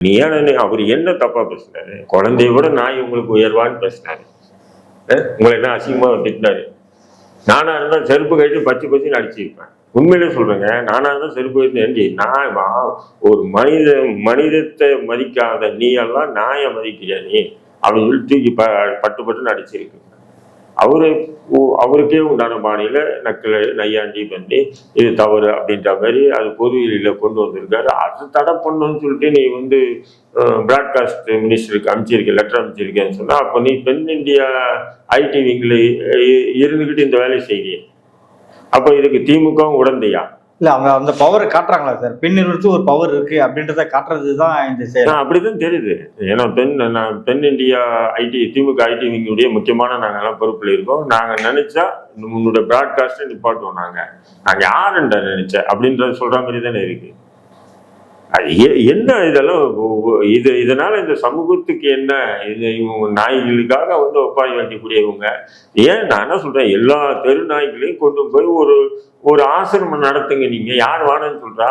நீ ஏன்னா அவர் என்ன தப்பா பேசினாரு? குழந்தைய விட நாய் உங்களுக்கு உயர்வான்னு பேசினாரு. உங்களை என்ன அசிங்கமா திட்டினாரு? நானா இருந்தா செருப்பு கழிச்சு பச்சை பச்சின்னு அடிச்சிருப்பேன் உண்மையிலே சொல்றேங்க நானா இருந்தா செருப்பு கழிச்சு ஏண்டி நான் ஒரு மனித மனிதத்தை மதிக்காத நீ எல்லாம் நாயை மதிக்கிறியா நீ? அப்படின்னு சொல்லி தூக்கி ப பட்டு பட்டுன்னு அடிச்சிருக்கு அவரு அவருக்கே உண்டான பாணியில நக்கல் நையாண்டி பண்ணி இது தவறு அப்படின்ற மாதிரி அது பொதுவெளியில கொண்டு வந்திருக்காரு. அது தடை பண்ணணும்னு சொல்லிட்டு நீ வந்து பிராட்காஸ்ட் மினிஸ்டருக்கு அனுப்பிச்சிருக்க லெட்டர் அனுப்பிச்சிருக்கேன்னு சொன்னா அப்போ நீ பெண் இந்தியா ஐடி விங்கில் இருந்துக்கிட்டு இந்த வேலையை செய்ய அப்போ இதுக்கு திமுகவும் உடந்தையா? இல்ல அவங்க அந்த பவரை காட்டுறாங்களா சார் பெண் நிறுவனத்து ஒரு பவர் இருக்கு அப்படின்றத காட்டுறது தான் இந்த செயல். அப்படிதான் தெரியுது. ஏன்னா பெண் நான் பெண் இந்தியா ஐடி திமுக ஐடி விங்குடைய முக்கியமான நாங்கள் எல்லாம் பொறுப்பில் இருக்கோம். நாங்கள் நினைச்சா உங்களுடைய பிராட்காஸ்ட்டை நிப்பாட்டுவோம் நாங்கள் நாங்கள் யாருன்ற நினைச்ச அப்படின்றத சொல்ற மாதிரி தானே இருக்கு. அது என்ன இதெல்லாம் இது இதனால இந்த சமூகத்துக்கு என்ன இது இவங்க நாய்களுக்காக வந்து ஒப்பாரி வைக்கக்கூடியவங்க ஏன் நான் என்ன சொல்றேன்? எல்லா தெரு நாய்களையும் கொண்டு போய் ஒரு ஒரு ஆசிரமம் நடத்துங்க நீங்க. யார் வாடன்னு சொல்றா?